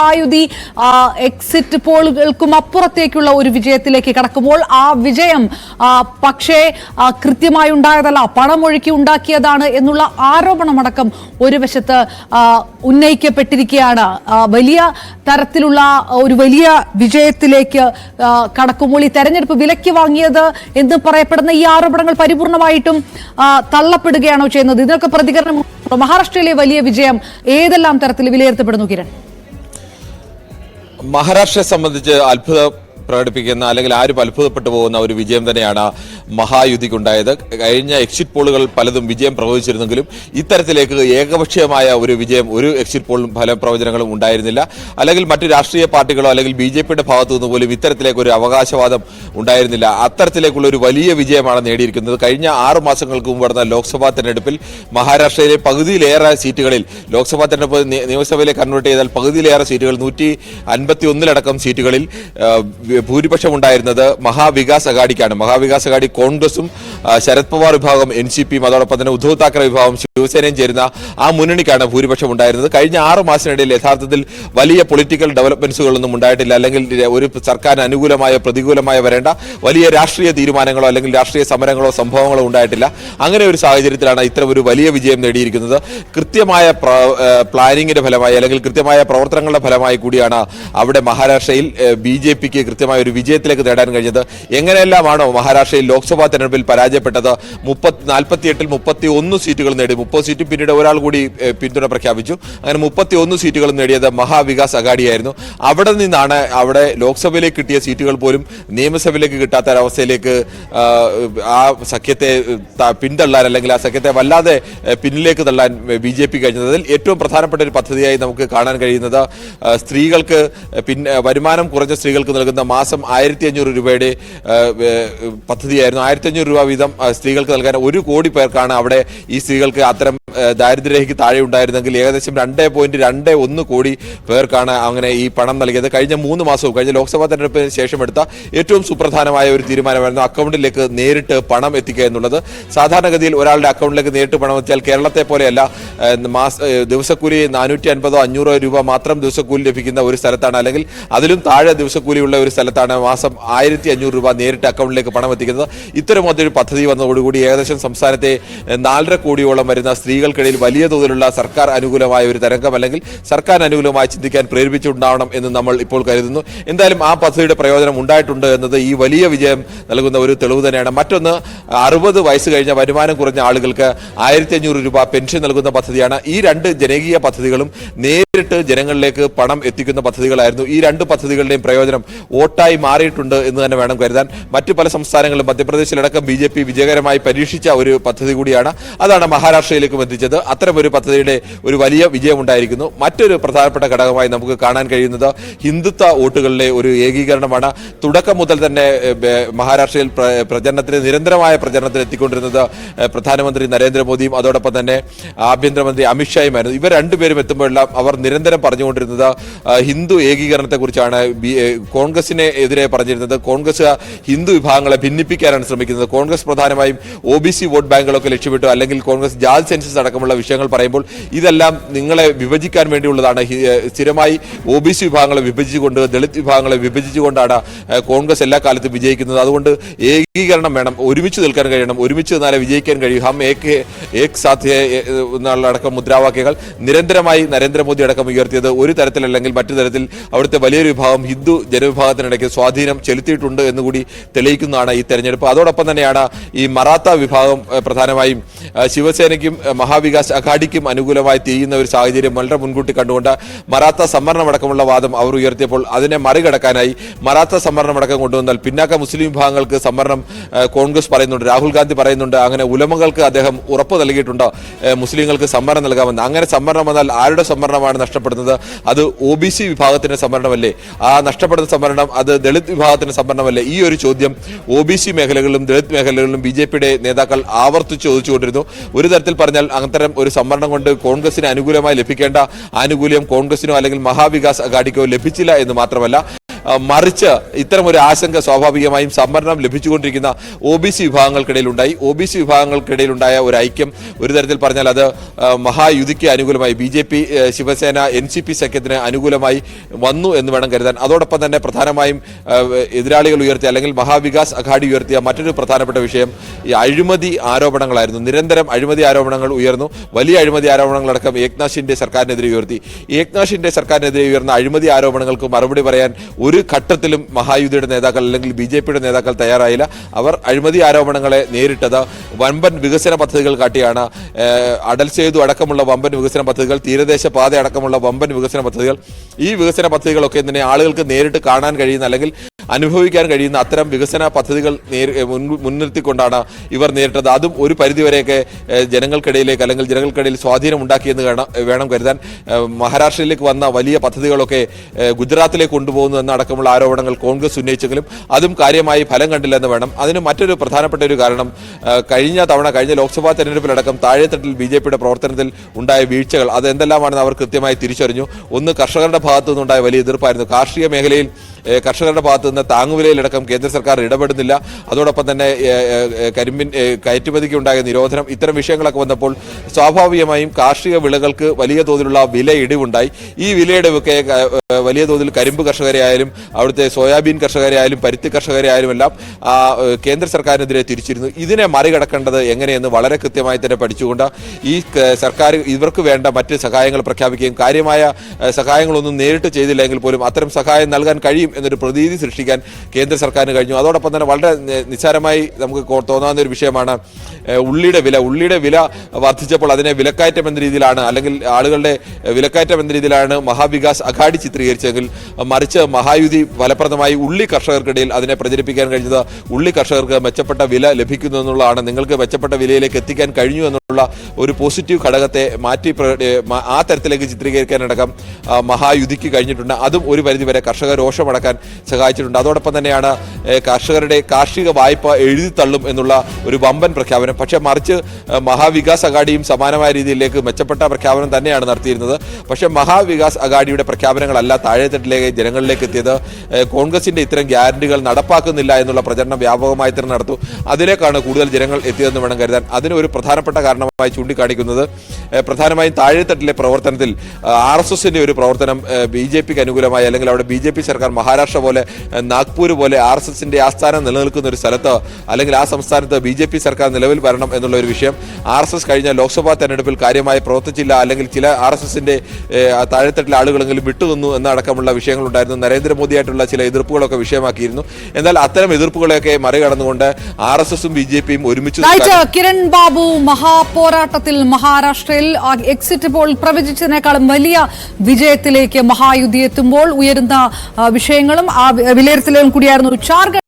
മഹായുതി ആ, എക്സിറ്റ് പോളുകൾക്കും അപ്പുറത്തേക്കുള്ള ഒരു വിജയത്തിലേക്ക് കടക്കുമ്പോൾ ആ വിജയം പക്ഷേ കൃത്യമായി ഉണ്ടായതല്ല പണമൊഴുക്കി ഉണ്ടാക്കിയതാണ് എന്നുള്ള ആരോപണമടക്കം ഒരു വശത്ത് ഉന്നയിക്കപ്പെട്ടിരിക്കുകയാണ്. വലിയ തരത്തിലുള്ള ഒരു വലിയ വിജയത്തിലേക്ക് കടക്കുമ്പോൾ ഈ തെരഞ്ഞെടുപ്പ് വിലയ്ക്ക് വാങ്ങിയത് എന്ന് പറയപ്പെടുന്ന ഈ ആരോപണങ്ങൾ പരിപൂർണമായിട്ടും തള്ളപ്പെടുകയാണോ ചെയ്യുന്നത്? ഇതിനൊക്കെ പ്രതികരണം മഹാരാഷ്ട്രയിലെ വലിയ വിജയം ഏതെല്ലാം തരത്തിൽ വിലയിരുത്തപ്പെടുന്നു കിരൺ? മഹാരാഷ്ട്രയെ സംബന്ധിച്ച് അത്ഭുതം പ്രകടിപ്പിക്കുന്ന അല്ലെങ്കിൽ ആരും അത്ഭുതപ്പെട്ടു പോകുന്ന ഒരു വിജയം തന്നെയാണ് മഹായുതിക്കുണ്ടായത്. കഴിഞ്ഞ എക്സിറ്റ് പോളുകൾ പലതും വിജയം പ്രവചിച്ചിരുന്നെങ്കിലും ഇത്തരത്തിലേക്ക് ഏകപക്ഷീയമായ ഒരു വിജയം ഒരു എക്സിറ്റ് പോളും ഫലപ്രവചനങ്ങളും ഉണ്ടായിരുന്നില്ല. അല്ലെങ്കിൽ മറ്റു രാഷ്ട്രീയ പാർട്ടികളോ അല്ലെങ്കിൽ ബി ജെ പിയുടെ ഭാഗത്തു നിന്ന് പോലും ഇത്തരത്തിലേക്ക് ഒരു അവകാശവാദം ഉണ്ടായിരുന്നില്ല. അത്തരത്തിലേക്കുള്ള ഒരു വലിയ വിജയമാണ് നേടിയിരിക്കുന്നത്. കഴിഞ്ഞ ആറ് മാസങ്ങൾക്ക് മുമ്പ് നടന്ന ലോക്സഭാ തെരഞ്ഞെടുപ്പിൽ മഹാരാഷ്ട്രയിലെ പകുതിയിലേറെ സീറ്റുകളിൽ ലോക്സഭാ തെരഞ്ഞെടുപ്പ് നിയമസഭയിലെ കൺവേർട്ട് ചെയ്താൽ പകുതിയിലേറെ സീറ്റുകൾ നൂറ്റി അൻപത്തി ഒന്നിലടക്കം സീറ്റുകളിൽ ഭൂരിപക്ഷം ഉണ്ടായിരുന്നത് മഹാവികാസ് അഗാഡിക്കാണ്. മഹാവികാസ് അഗാഡി കോൺഗ്രസും ശരത് പവാർ വിഭാഗം എൻ സി പിയും അതോടൊപ്പം തന്നെ ഉദ്ധവ് താക്കറെ വിഭാഗം ശിവസേനയും ചേരുന്ന ആ മുന്നണിക്കാണ് ഭൂരിപക്ഷം ഉണ്ടായിരുന്നത്. കഴിഞ്ഞ ആറ് മാസത്തിനിടയിൽ യഥാർത്ഥത്തിൽ വലിയ പൊളിറ്റിക്കൽ ഡെവലപ്മെന്റ്സുകളൊന്നും ഉണ്ടായിട്ടില്ല. അല്ലെങ്കിൽ ഒരു സർക്കാരിന് അനുകൂലമായ പ്രതികൂലമായ വരേണ്ട വലിയ രാഷ്ട്രീയ തീരുമാനങ്ങളോ അല്ലെങ്കിൽ രാഷ്ട്രീയ സമരങ്ങളോ സംഭവങ്ങളോ ഉണ്ടായിട്ടില്ല. അങ്ങനെ ഒരു സാഹചര്യത്തിലാണ് ഇത്ര ഒരു വലിയ വിജയം നേടിയിരിക്കുന്നത്. കൃത്യമായ പ്ലാനിങ്ങിന്റെ ഫലമായി അല്ലെങ്കിൽ കൃത്യമായ പ്രവർത്തനങ്ങളുടെ ഫലമായി കൂടിയാണ് അവിടെ മഹാരാഷ്ട്രയിൽ ബി ജെ പിക്ക് കൃത്യമായ ഒരു വിജയത്തിലേക്ക് നേടാൻ കഴിഞ്ഞത് എങ്ങനെയെല്ലാമാണോ മഹാരാഷ്ട്രയിൽ ലോക്സഭാ തെരഞ്ഞെടുപ്പിൽ പരാജയപ്പെട്ടത്. മുപ്പത്തി നാൽപ്പത്തിയെട്ടിൽ മുപ്പത്തി ഒന്ന് സീറ്റുകൾ നേടി. മുപ്പത് സീറ്റ് പിന്നീട് ഒരാൾ കൂടി പിന്തുണ പ്രഖ്യാപിച്ചു. അങ്ങനെ മുപ്പത്തി ഒന്ന് സീറ്റുകൾ നേടിയത് മഹാവികാസ് അഗാഡിയായിരുന്നു. അവിടെ നിന്നാണ് അവിടെ ലോക്സഭയിലേക്ക് കിട്ടിയ സീറ്റുകൾ പോലും നിയമസഭയിലേക്ക് കിട്ടാത്ത ഒരവസ്ഥയിലേക്ക് ആ, സഖ്യത്തെ പിന്തള്ളാൻ അല്ലെങ്കിൽ ആ സഖ്യത്തെ വല്ലാതെ പിന്നിലേക്ക് തള്ളാൻ ബി ജെ പി കഴിഞ്ഞതിൽ ഏറ്റവും പ്രധാനപ്പെട്ട ഒരു പദ്ധതിയായി നമുക്ക് കാണാൻ കഴിയുന്നത് സ്ത്രീകൾക്ക് പിന്നെ വരുമാനം കുറഞ്ഞ സ്ത്രീകൾക്ക് നൽകുന്ന മാസം ആയിരത്തി അഞ്ഞൂറ് രൂപയുടെ പദ്ധതിയായിരുന്നു. ആയിരത്തി അഞ്ഞൂറ് രൂപ വീതം സ്ത്രീകൾക്ക് നൽകാൻ ഒരു കോടി പേർക്കാണ് അവിടെ ഈ സ്ത്രീകൾക്ക് അത്തരം ദാരിദ്ര്യരേഖയ്ക്ക് താഴെ ഉണ്ടായിരുന്നെങ്കിൽ ഏകദേശം രണ്ട് പോയിന്റ് രണ്ട് ഒന്ന് കോടി പേർക്കാണ് അങ്ങനെ ഈ പണം നൽകിയത്. കഴിഞ്ഞ മൂന്ന് മാസവും കഴിഞ്ഞ ലോക്സഭാ തെരഞ്ഞെടുപ്പിന് ശേഷം എടുത്ത ഏറ്റവും സുപ്രധാനമായ ഒരു തീരുമാനമായിരുന്നു അക്കൗണ്ടിലേക്ക് നേരിട്ട് പണം എത്തിക്കുക എന്നുള്ളത്. സാധാരണഗതിയിൽ ഒരാളുടെ അക്കൗണ്ടിലേക്ക് നേരിട്ട് പണം എത്തിയാൽ കേരളത്തെ പോലെയല്ല മാസ ദിവസക്കൂലി നാനൂറ്റി അൻപതോ അഞ്ഞൂറോ രൂപ മാത്രം ദിവസക്കൂലി ലഭിക്കുന്ന ഒരു സ്ഥലത്താണ്. അല്ലെങ്കിൽ അതിലും താഴെ ദിവസക്കൂലിയുള്ള ഒരു സ്ഥലത്താണ് മാസം ആയിരത്തി അഞ്ഞൂറ് രൂപ നേരിട്ട് അക്കൗണ്ടിലേക്ക് പണം എത്തിക്കുന്നത്. ഇത്തരം ഒരു പദ്ധതി വന്നതോടുകൂടി ഏകദേശം സംസ്ഥാനത്തെ നാലര കോടിയോളം വരുന്ന സ്ത്രീകൾക്കിടയിൽ വലിയ തോതിലുള്ള സർക്കാർ അനുകൂലമായ ഒരു തരംഗം അല്ലെങ്കിൽ സർക്കാർ അനുകൂലമായി ചിന്തിക്കാൻ പ്രേരിപ്പിച്ചുണ്ടാവണം എന്ന് നമ്മൾ ഇപ്പോൾ കരുതുന്നു. എന്തായാലും ആ പദ്ധതിയുടെ പ്രയോജനം ഉണ്ടായിട്ടുണ്ട് എന്നത് ഈ വലിയ വിജയം നൽകുന്ന ഒരു തെളിവ് തന്നെയാണ്. മറ്റൊന്ന് അറുപത് വയസ്സ് കഴിഞ്ഞ വരുമാനം കുറഞ്ഞ ആളുകൾക്ക് ആയിരത്തി അഞ്ഞൂറ് രൂപ പെൻഷൻ നൽകുന്ന പദ്ധതിയാണ്. ഈ രണ്ട് ജനകീയ പദ്ധതികളും നേരിട്ട് ജനങ്ങളിലേക്ക് പണം എത്തിക്കുന്ന പദ്ധതികളായിരുന്നു. ഈ രണ്ട് പദ്ധതികളുടെയും പ്രയോജനം വോട്ടായി മാറിയിട്ടുണ്ട് എന്ന് തന്നെ വേണം കരുതാൻ. മറ്റു പല സംസ്ഥാനങ്ങളിലും മധ്യപ്രദേശിലടക്കം ബി ജെ പി വിജയകരമായി പരീക്ഷിച്ച ഒരു പദ്ധതി കൂടിയാണ്. അതാണ് മഹാരാഷ്ട്രയിലേക്കും എത്തിച്ചത് അത്തരമൊരു പദ്ധതിയുടെ ഒരു വലിയ വിജയം ഉണ്ടായിരിക്കുന്നു മറ്റൊരു പ്രധാനപ്പെട്ട ഘടകമായി നമുക്ക് കാണാൻ കഴിയുന്നത് ഹിന്ദുത്വ വോട്ടുകളിലെ ഒരു ഏകീകരണമാണ്. തുടക്കം മുതൽ തന്നെ മഹാരാഷ്ട്രയിൽ പ്ര- പ്രചരണത്തിന് നിരന്തരമായ പ്രചരണത്തിൽ എത്തിക്കൊണ്ടിരുന്നത് പ്രധാനമന്ത്രി നരേന്ദ്രമോദിയും അതോടൊപ്പം തന്നെ ആഭ്യന്തരമന്ത്രി അമിത്ഷായുമായിരുന്നു ഇവർ രണ്ടുപേരും എത്തുമ്പോഴെല്ലാം അവർ നിരന്തരം പറഞ്ഞുകൊണ്ടിരുന്നത് ഹിന്ദു ഏകീകരണത്തെക്കുറിച്ചാണ്. കോൺഗ്രസിനെ എതിരെ പറഞ്ഞിരുന്നത് കോൺഗ്രസ് ഹിന്ദു വിഭാഗങ്ങളെ ഭിന്നിപ്പിക്കാനാണ് ശ്രമിക്കുന്നത്. കോൺഗ്രസ് പ്രധാനമായും ഒ ബി സി വോട്ട് ബാങ്കുകളൊക്കെ ലക്ഷ്യമിട്ടു അല്ലെങ്കിൽ കോൺഗ്രസ് ജാതി സെൻസസ് അടക്കമുള്ള വിഷയങ്ങൾ പറയുമ്പോൾ ഇതെല്ലാം നിങ്ങളെ വിഭജിക്കാൻ വേണ്ടിയുള്ളതാണ്. സ്ഥിരമായി ഒ ബി സി വിഭാഗങ്ങളെ വിഭജിച്ചുകൊണ്ട് ദളിത് വിഭാഗങ്ങളെ വിഭജിച്ചുകൊണ്ടാണ് കോൺഗ്രസ് എല്ലാ കാലത്തും വിജയിക്കുന്നത്. അതുകൊണ്ട് ഏകീകരണം വേണം ഒരുമിച്ച് നിൽക്കാൻ കഴിയണം ഒരുമിച്ച് നിന്നാലേ വിജയിക്കാൻ കഴിയും. ഹം ഏക് ഏക് സാധ്യ എന്നുള്ള അടക്കം മുദ്രാവാക്യങ്ങൾ നിരന്തരമായി നരേന്ദ്രമോദി അടക്കം ഉയർത്തിയത് ഒരു തരത്തിലല്ലെങ്കിൽ മറ്റു തരത്തിൽ അവിടുത്തെ വലിയൊരു വിഭാഗം ഹിന്ദു ജനവിഭാഗത്തിനിടയ്ക്ക് സ്വാധീനം ചെലുത്തിയിട്ടുണ്ട് എന്നുകൂടി തെളിയിക്കുന്നതാണ് ഈ തെരഞ്ഞെടുപ്പ്. അതോടൊപ്പം തന്നെയാണ് ഈ മറാത്ത വിഭാഗം പ്രധാനമായും ശിവസേനയ്ക്കും മഹാവികാസ് അഘാഡിക്കും അനുകൂലമായി തിരിയുന്ന ഒരു സാഹചര്യം വളരെ മുൻകൂട്ടി കണ്ടുകൊണ്ട് മറാത്ത സംവരണമടക്കമുള്ള വാദം അവർ ഉയർത്തിയപ്പോൾ അതിനെ മറികടക്കാനായി മറാത്ത സംവരണമടക്കം കൊണ്ടുവന്നാൽ പിന്നാക്ക മുസ്ലിം വിഭാഗങ്ങൾക്ക് സംവരണം കോൺഗ്രസ് പറയുന്നുണ്ട്. രാഹുൽ ഗാന്ധി പറയുന്നുണ്ട്. അങ്ങനെ ഉലമകൾക്ക് അദ്ദേഹം ഉറപ്പ് നൽകിയിട്ടുണ്ട്. മുസ്ലിങ്ങൾക്ക് സംവരണം നൽകാമെന്ന്. അങ്ങനെ സംവരണം വന്നാൽ ആരുടെ സംവരണമാണ് നഷ്ടപ്പെടുന്നത്? അത് ഒ ബി സി വിഭാഗത്തിന്റെ സംവരണമല്ലേ? ആ നഷ്ടപ്പെടുന്ന സംവരണം അത് ദളിത് വിഭാഗത്തിന്റെ സംവരണമല്ലേ? ഈ ഒരു ചോദ്യം ഒ ബി സി മേഖലകളിലും ദളിത് മേഖലകളിലും ബി ജെ പിയുടെ നേതാക്കൾ ആവർത്തിച്ച് ചോദിച്ചുകൊണ്ടിരുന്നു. ഒരു തരത്തിൽ പറഞ്ഞാൽ അത്തരം ഒരു സംവരണം കൊണ്ട് കോൺഗ്രസിന് അനുകൂലമായി ലഭിക്കേണ്ട ആനുകൂല്യം കോൺഗ്രസിനോ അല്ലെങ്കിൽ മഹാവികാസ് അഘാഡിക്കോ ലഭിച്ചില്ല എന്ന് മാത്രമല്ല. മറിച്ച് ഇത്തരം ഒരു ആശങ്ക സ്വാഭാവികമായും സംവരണം ലഭിച്ചുകൊണ്ടിരിക്കുന്ന ഒ ബി സി വിഭാഗങ്ങൾക്കിടയിൽ ഉണ്ടായി ഒ ബി സി വിഭാഗങ്ങൾക്കിടയിൽ ഉണ്ടായ ഒരു ഐക്യം ഒരു തരത്തിൽ പറഞ്ഞാൽ അത് മഹായുതിക്ക് അനുകൂലമായി. B J P Shivsena N C P സഖ്യത്തിന് അനുകൂലമായി വന്നു എന്ന് വേണം കരുതാൻ. അതോടൊപ്പം തന്നെ പ്രധാനമായും എതിരാളികൾ ഉയർത്തിയ അല്ലെങ്കിൽ മഹാവികാസ് അഘാഡി ഉയർത്തിയ മറ്റൊരു പ്രധാനപ്പെട്ട വിഷയം ഈ അഴിമതി ആരോപണങ്ങളായിരുന്നു. നിരന്തരം അഴിമതി ആരോപണങ്ങൾ ഉയർന്നു. വലിയ അഴിമതി ആരോപണങ്ങളടക്കം ഏക്നാഥ് ഷിൻഡെ സർക്കാരിനെതിരെ ഉയർത്തി. ഏക്നാഥ് ഷിൻഡെ സർക്കാരിനെതിരെ ഉയർന്ന അഴിമതി ആരോപണങ്ങൾക്ക് മറുപടി പറയാൻ ഒരു ഘട്ടത്തിലും മഹായുതിയുടെ നേതാക്കൾ അല്ലെങ്കിൽ ബി ജെ പിയുടെ നേതാക്കൾ തയ്യാറായില്ല. അവർ അഴിമതി ആരോപണങ്ങളെ നേരിട്ടത് വമ്പൻ വികസന പദ്ധതികൾ കാട്ടിയാണ്. അടൽ സേതു അടക്കമുള്ള വമ്പൻ വികസന പദ്ധതികൾ തീരദേശ പാത അടക്കമുള്ള വമ്പൻ വികസന പദ്ധതികൾ. ഈ വികസന പദ്ധതികളൊക്കെ തന്നെ ആളുകൾക്ക് നേരിട്ട് കാണാൻ കഴിയുന്ന അല്ലെങ്കിൽ അനുഭവിക്കാൻ കഴിയുന്ന അത്തരം വികസന പദ്ധതികൾ മുൻനിർത്തിക്കൊണ്ടാണ് ഇവർ നേരിട്ടത്. അതും ഒരു പരിധിവരെയൊക്കെ ജനങ്ങൾക്കിടയിലേക്ക് അല്ലെങ്കിൽ ജനങ്ങൾക്കിടയിൽ സ്വാധീനം ഉണ്ടാക്കിയെന്ന് വേണം കരുതാൻ. മഹാരാഷ്ട്രയിലേക്ക് വന്ന വലിയ പദ്ധതികളൊക്കെ ഗുജറാത്തിലേക്ക് കൊണ്ടുപോകുന്നു എന്നടക്കമുള്ള ആരോപണങ്ങൾ കോൺഗ്രസ് ഉന്നയിച്ചെങ്കിലും അതും കാര്യമായി ഫലം കണ്ടില്ലെന്ന് വേണം. അതിന് മറ്റൊരു പ്രധാനപ്പെട്ട ഒരു കാരണം കഴിഞ്ഞ തവണ കഴിഞ്ഞ ലോക്സഭാ തെരഞ്ഞെടുപ്പിലടക്കം താഴെത്തട്ടിൽ ബി ജെ പിയുടെ പ്രവർത്തനത്തിൽ ഉണ്ടായ വീഴ്ചകൾ അത് എന്തെല്ലാമാണെന്ന് അവർ കൃത്യമായി തിരിച്ചറിഞ്ഞു. ഒന്ന് കർഷകരുടെ ഭാഗത്തു നിന്നുണ്ടായ വലിയ എതിർപ്പായിരുന്നു. കാർഷിക മേഖലയിൽ കർഷകരുടെ ഭാഗത്തു നിന്ന് താങ്ങുവിലയിലടക്കം കേന്ദ്ര സർക്കാർ ഇടപെടുന്നില്ല. അതോടൊപ്പം തന്നെ കരിമ്പിൻ കയറ്റുമതിക്ക് ഉണ്ടായ നിരോധനം ഇത്തരം വിഷയങ്ങളൊക്കെ വന്നപ്പോൾ സ്വാഭാവികമായും കാർഷിക വിളകൾക്ക് വലിയ തോതിലുള്ള വില ഇടിവുണ്ടായി. ഈ വിലയിടിവൊക്കെ വലിയ തോതിൽ കരിമ്പ് കർഷകരെ ആയാലും അവിടുത്തെ സോയാബീൻ കർഷകരെ ആയാലും പരുത്തി കർഷകരെ ആയാലും എല്ലാം കേന്ദ്ര സർക്കാരിനെതിരെ തിരിച്ചിരുന്നു. ഇതിനെ മറികടക്കേണ്ടത് എങ്ങനെയെന്ന് വളരെ കൃത്യമായി തന്നെ പഠിച്ചുകൊണ്ട് ഈ സർക്കാർ ഇവർക്ക് വേണ്ട മറ്റ് സഹായങ്ങൾ പ്രഖ്യാപിക്കുകയും കാര്യമായ സഹായങ്ങളൊന്നും നേരിട്ട് ചെയ്തില്ലെങ്കിൽ പോലും അത്തരം സഹായം നൽകാൻ കഴിയും എന്നൊരു പ്രതീതി സൃഷ്ടിക്കാൻ കേന്ദ്ര സർക്കാരിന് കഴിഞ്ഞു. അതോടൊപ്പം തന്നെ വളരെ നിസ്സാരമായി നമുക്ക് തോന്നാവുന്ന ഒരു വിഷയമാണ് ഉള്ളിയുടെ വില. ഉള്ളിയുടെ വില വർദ്ധിച്ചപ്പോൾ അതിനെ വിലക്കയറ്റം എന്ന രീതിയിലാണ് അല്ലെങ്കിൽ ആളുകളുടെ വിലക്കയറ്റം എന്ന രീതിയിലാണ് മഹാവികാസ് അഘാടി ചിത്രീകരിച്ചെങ്കിൽ മറിച്ച് മഹായുതി ഫലപ്രദമായി ഉള്ളി കർഷകർക്കിടയിൽ അതിനെ പ്രചരിപ്പിക്കാൻ കഴിഞ്ഞത് ഉള്ളി കർഷകർക്ക് മെച്ചപ്പെട്ട വില ലഭിക്കുന്നു എന്നുള്ളതാണ്. നിങ്ങൾക്ക് മെച്ചപ്പെട്ട വിലയിലേക്ക് എത്തിക്കാൻ കഴിഞ്ഞു എന്നുള്ള ഒരു പോസിറ്റീവ് ഘടകത്തെ മാറ്റി ആ തരത്തിലേക്ക് ചിത്രീകരിക്കാനടക്കം മഹായുതിക്ക് കഴിഞ്ഞിട്ടുണ്ട്. അതും ഒരു പരിധിവരെ കർഷക രോഷമടക്കാൻ സഹായിച്ചിട്ടുണ്ട്. അതോടൊപ്പം തന്നെയാണ് കർഷകരുടെ കാർഷിക വായ്പ എഴുതി തള്ളും എന്നുള്ള ഒരു വമ്പൻ പ്രഖ്യാപനം. പക്ഷേ മറിച്ച് മഹാവികാസ് അഗാഡിയും സമാനമായ രീതിയിലേക്ക് മെച്ചപ്പെട്ട പ്രഖ്യാപനം തന്നെയാണ് നടത്തിയിരുന്നത്. പക്ഷേ മഹാവികാസ് അഗാഡിയുടെ പ്രഖ്യാപനങ്ങളല്ല താഴെത്തട്ടിലേക്ക് ജനങ്ങളിലേക്ക് എത്തിയത്. കോൺഗ്രസിന്റെ ഇത്തരം ഗ്യാരണ്ടികൾ നടപ്പാക്കുന്നില്ല എന്നുള്ള പ്രചരണം വ്യാപകമായി തന്നെ നടത്തു അതിലേക്കാണ് കൂടുതൽ ജനങ്ങൾ എത്തിയതെന്ന് വേണം കരുതാൻ. അതിന് ഒരു പ്രധാനപ്പെട്ട കാരണമായി ചൂണ്ടിക്കാണിക്കുന്നത് പ്രധാനമായും താഴെത്തട്ടിലെ പ്രവർത്തനത്തിൽ ആർ എസ് എസിന്റെ ഒരു പ്രവർത്തനം ബി ജെ പിക്ക് അനുകൂലമായി അല്ലെങ്കിൽ അവിടെ ബി ജെ പി സർക്കാർ മഹാരാഷ്ട്ര പോലെ നാഗ്പൂർ പോലെ ആർ എസ് എസിന്റെ ആസ്ഥാനം നിലനിൽക്കുന്ന ഒരു സ്ഥലത്തോ അല്ലെങ്കിൽ ആ സംസ്ഥാനത്ത് ബി ജെ പി സർക്കാർ നിലവിൽ വരണം എന്നുള്ള ഒരു വിഷയം ആർ എസ് എസ് കഴിഞ്ഞ ലോക്സഭാ തെരഞ്ഞെടുപ്പിൽ കാര്യമായി പ്രവർത്തിച്ചില്ല അല്ലെങ്കിൽ ചില ആർ എസ് എസിന്റെ താഴെത്തട്ടിലെ ആളുകളെങ്കിലും വിട്ടുനിന്നു എന്നടക്കമുള്ള വിഷയങ്ങളുണ്ടായിരുന്നു. നരേന്ദ്രമോദിയായിട്ടുള്ള ചില എതിർപ്പുകളൊക്കെ വിഷയമാക്കിയിരുന്നു. എന്നാൽ അത്തരം എതിർപ്പുകളെയൊക്കെ മറികടന്നുകൊണ്ട് ആർ എസ് എസും ബി ജെ പിയും ഒരുമിച്ച് കിരൺ ബാബു മഹാപോരാട്ടത്തിൽ മഹാരാഷ്ട്രയിൽ എക്സിറ്റ് പോൾ പ്രവചിച്ചതിനേക്കാളും വലിയ വിജയത്തിലേക്ക് മഹായുദ്ധി എത്തുമ്പോൾ ഉയരുന്ന ആ, വിഷയങ്ങളും ആ വിലയിരുത്തലുകളും കൂടിയായിരുന്നു. ചാർഗ